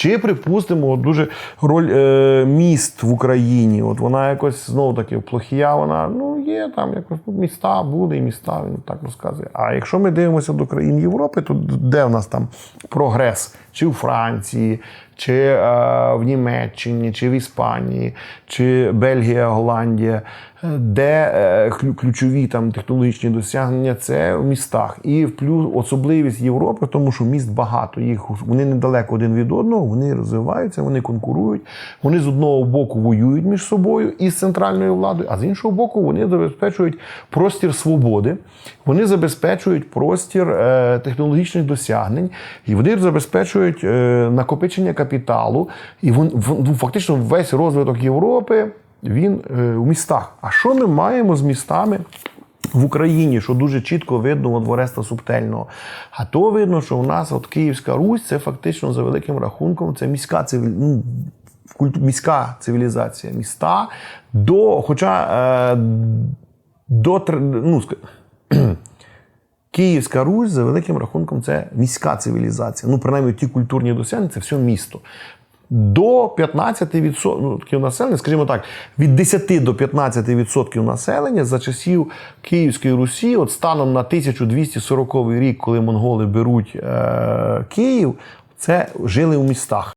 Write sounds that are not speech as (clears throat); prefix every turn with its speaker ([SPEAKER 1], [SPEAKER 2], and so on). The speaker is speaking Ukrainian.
[SPEAKER 1] Чи припустимо от дуже роль е, міст в Україні? От вона якось знову таки плохія, вона ну є там якось міста, буде і міста, він так розказує. А якщо ми дивимося до країн Європи, то де в нас там прогрес? Чи у Франції, чи е, в Німеччині, чи в Іспанії, чи Бельгія, Голландія, е, де е, ключові там технологічні досягнення це в містах. І плюс особливість Європи, тому що міст багато. Їх вони недалеко один від одного, вони розвиваються, вони конкурують. Вони з одного боку воюють між собою із центральною владою, а з іншого боку, вони забезпечують простір свободи, вони забезпечують простір е, технологічних досягнень, і вони забезпечують е, накопичення капіталу. І ну, фактично весь розвиток Європи він е, у містах. А що ми маємо з містами? В Україні, що дуже чітко видно от Ореста Субтельного. А то видно, що у нас от Київська Русь це фактично за великим рахунком, це міська цивіль... міська цивілізація. Міста до, хоча е, до ну, (clears throat) Київська Русь за великим рахунком це міська цивілізація. Ну, принаймні, ті культурні досягнення це все місто. До 15% ну, населення, скажімо так, від 10 до 15% населення за часів Київської Русі, от станом на 1240 рік, коли монголи беруть е, Київ, це жили у містах.